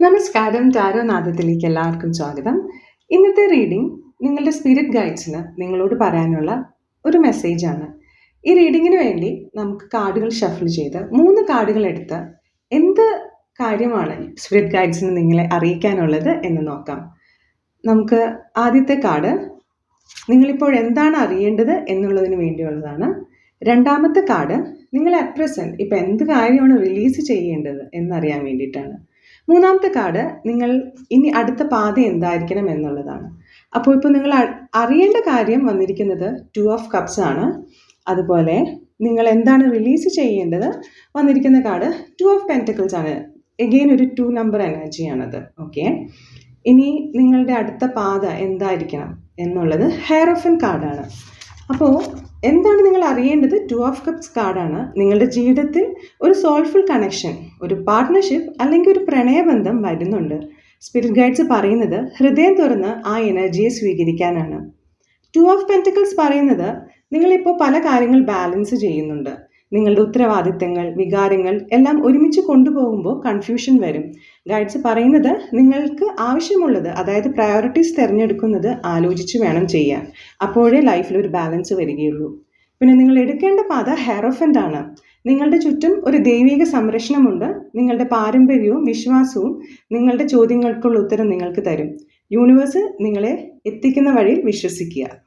നമസ്കാരം താരോനാഥത്തിലേക്ക് എല്ലാവർക്കും സ്വാഗതം. ഇന്നത്തെ റീഡിംഗ് നിങ്ങളുടെ സ്പിരിറ്റ് ഗൈഡ്സിന് നിങ്ങളോട് പറയാനുള്ള ഒരു മെസ്സേജാണ് ഈ റീഡിങ്ങിന് വേണ്ടി നമുക്ക് കാർഡുകൾ ഷഫിൾ ചെയ്ത് മൂന്ന് കാർഡുകൾ എടുത്ത് എന്ത് കാര്യമാണ് സ്പിരിറ്റ് ഗൈഡ്സിന് നിങ്ങളെ അറിയിക്കാനുള്ളത് എന്ന് നോക്കാം. നമുക്ക് ആദ്യത്തെ കാർഡ് നിങ്ങളിപ്പോൾ എന്താണ് അറിയേണ്ടത് എന്നുള്ളതിന് വേണ്ടിയുള്ളതാണ്. രണ്ടാമത്തെ കാർഡ് നിങ്ങൾ അറ്റ് പ്രസന്റ് ഇപ്പോൾ എന്ത് കാര്യമാണ് റിലീസ് ചെയ്യേണ്ടത് എന്നറിയാൻ വേണ്ടിയിട്ടാണ്. മൂന്നാമത്തെ കാർഡ് നിങ്ങൾ ഇനി അടുത്ത പാത എന്തായിരിക്കണം എന്നുള്ളതാണ്. അപ്പോൾ ഇപ്പോൾ നിങ്ങൾ അറിയേണ്ട കാര്യം വന്നിരിക്കുന്നത് ടു ഓഫ് കപ്സ് ആണ്. അതുപോലെ നിങ്ങൾ എന്താണ് റിലീസ് ചെയ്യേണ്ടത്? വന്നിരിക്കുന്ന കാർഡ് ടു ഓഫ് പെന്റക്കിൾസ് ആണ്. എഗെയിൻ ഒരു ടു നമ്പർ എനർജിയാണത് ഓക്കെ ഇനി നിങ്ങളുടെ അടുത്ത പാത എന്തായിരിക്കണം എന്നുള്ളത് ഹെയർ ഓഫ് എൻ കാർഡാണ് അപ്പോൾ എന്താണ് നിങ്ങൾ അറിയേണ്ടത്? ടു ഓഫ് കപ്സ് കാർഡാണ് നിങ്ങളുടെ ജീവിതത്തിൽ ഒരു സോൾഫുൾ കണക്ഷൻ ഒരു പാർട്ട്ണർഷിപ്പ് അല്ലെങ്കിൽ ഒരു പ്രണയബന്ധം വരുന്നുണ്ട്. സ്പിരിറ്റ് ഗൈഡ്സ് പറയുന്നത് ഹൃദയം തുറന്ന് ആ എനർജിയെ സ്വീകരിക്കാനാണ്. ടു ഓഫ് പെന്റിക്കൽസ് പറയുന്നത് നിങ്ങളിപ്പോൾ പല കാര്യങ്ങൾ ബാലൻസ് ചെയ്യുന്നുണ്ട്. നിങ്ങളുടെ ഉത്തരവാദിത്തങ്ങൾ വികാരങ്ങൾ എല്ലാം ഒരുമിച്ച് കൊണ്ടുപോകുമ്പോൾ കൺഫ്യൂഷൻ വരും. ഗൈഡ്സ് പറയുന്നത് നിങ്ങൾക്ക് ആവശ്യമുള്ളത് അതായത് പ്രയോറിറ്റീസ് തിരഞ്ഞെടുക്കുന്നത് ആലോചിച്ച് വേണം ചെയ്യാൻ. അപ്പോഴേ ലൈഫിൽ ഒരു ബാലൻസ് വരികയുള്ളൂ. പിന്നെ നിങ്ങൾ എടുക്കേണ്ട പാത ഹെയറോഫന്റ് ആണ്. നിങ്ങളുടെ ചുറ്റും ഒരു ദൈവിക സംരക്ഷണമുണ്ട്. നിങ്ങളുടെ പാരമ്പര്യവും വിശ്വാസവും നിങ്ങളുടെ ചോദ്യങ്ങൾക്കുള്ള ഉത്തരം നിങ്ങൾക്ക് തരും. യൂണിവേഴ്സ് നിങ്ങളെ എത്തിക്കുന്ന വഴിയിൽ വിശ്വസിക്കുക.